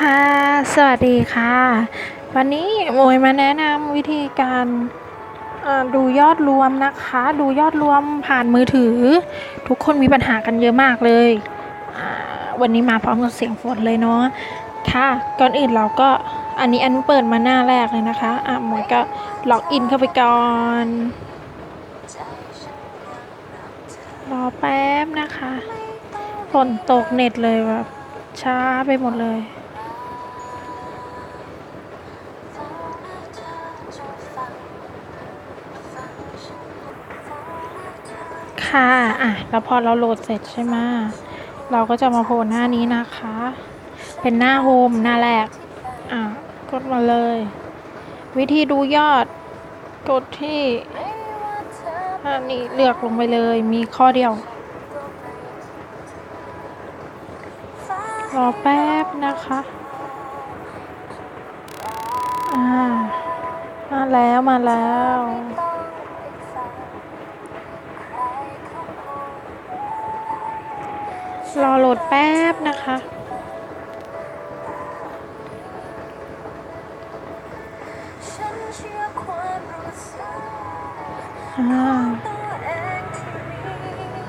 ค่ะ สวัสดีค่ะ วันนี้โมยมาแนะนำวิธีการดูยอดรวมนะคะ ดูยอดรวมผ่านมือถือ ทุกคนมีปัญหากันเยอะมากเลย วันนี้มาพร้อมกับเสียงฝนเลยเนาะ ค่ะ ก่อนอื่นเราก็อันนี้อันเปิดมาหน้าแรกเลยนะคะอะหมยก็ล็อกอินเข้าไปก่อน รอแป๊บนะคะ ฝนตกเน็ตเลยแบบช้าไปหมดเลย ค่ะอะแล้วพอเราโหลดเสร็จใช่ไหมเราก็จะมาโผล่หน้านี้นะคะ เป็นหน้าโฮมหน้าแรก อะ กดมาเลย วิธีดูยอด กดที่อันนี้เลือกลงไปเลย มีข้อเดียว รอแป๊บนะคะ อ่า มาแล้วมาแล้ว รอโหลดแป๊บนะคะ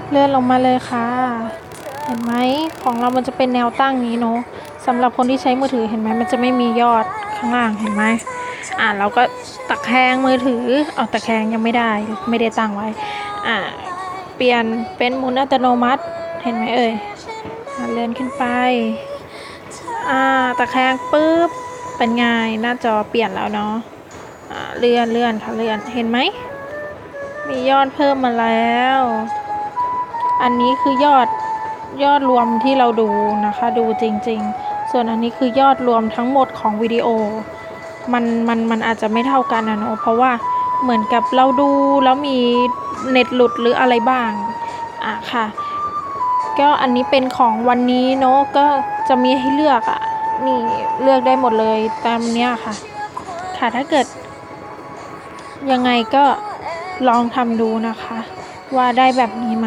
เลื่อนลงมาเลยค่ะ เห็นไหมของเรามันจะเป็นแนวตั้งนี้เนาะสำหรับคนที่ใช้มือถือเห็นไหมมันจะไม่มียอดข้างล่างเห็นไหมอ่าเราก็ตะแคงมือถือเอาตะแคงยังไม่ได้ไม่ได้ตั้งไว้ อ่า เปลี่ยนเป็นหมุนอัตโนมัติ เห็นไหมเอ่ยเลื่อนขึ้นไป อ่าตะแคงปุ๊บ เป็นไงหน้าจอเปลี่ยนแล้วเนาะเลื่อนเลื่อนค่ะเลื่อน เห็นไหม มียอดเพิ่มมาแล้ว อันนี้คือยอดยอดรวมที่เราดูนะคะ ดูจริง ๆ ส่วนอันนี้คือยอดรวมทั้งหมดของวิดีโอ มันมันมันอาจจะไม่เท่ากันนะเนอะเพราะว่าเหมือนกับเราดูแล้วมีเน็ตหลุดหรืออะไรบ้าง อะค่ะ ก็อันนี้เป็นของวันนี้เนาะก็จะมีให้เลือกอะนี่เลือกได้หมดเลยตามเนี้ยค่ะ ค่ะถ้าเกิด ยังไงก็ลองทำดูนะคะ ว่าได้แบบนี้ไหม